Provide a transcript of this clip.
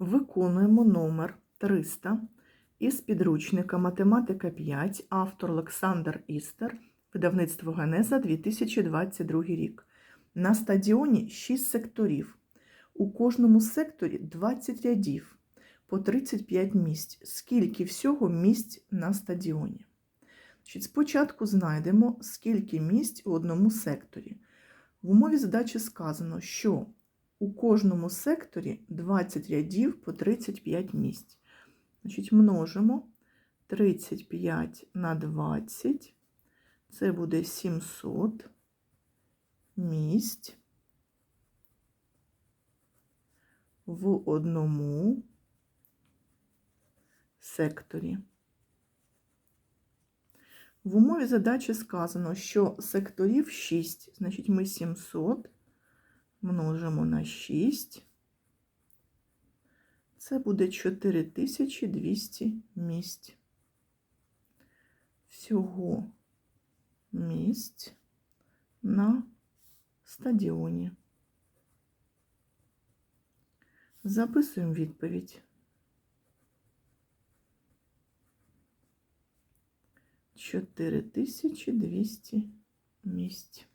Виконуємо номер 300 із підручника Математика 5, автор Олександр Істер, видавництво Генеза 2022 рік. На стадіоні 6 секторів. У кожному секторі 20 рядів по 35 місць. Скільки всього місць на стадіоні? Спочатку знайдемо, скільки місць у одному секторі. В умові задачі сказано, що у кожному секторі 20 рядів по 35 місць. Значить, множимо 35 на 20, це буде 700 місць в одному секторі. В умові задачі сказано, що секторів 6, значить ми 700 множимо на 6. Це буде 4200 місць. Всього місць на стадіоні. Записуємо відповідь. 4200 місць.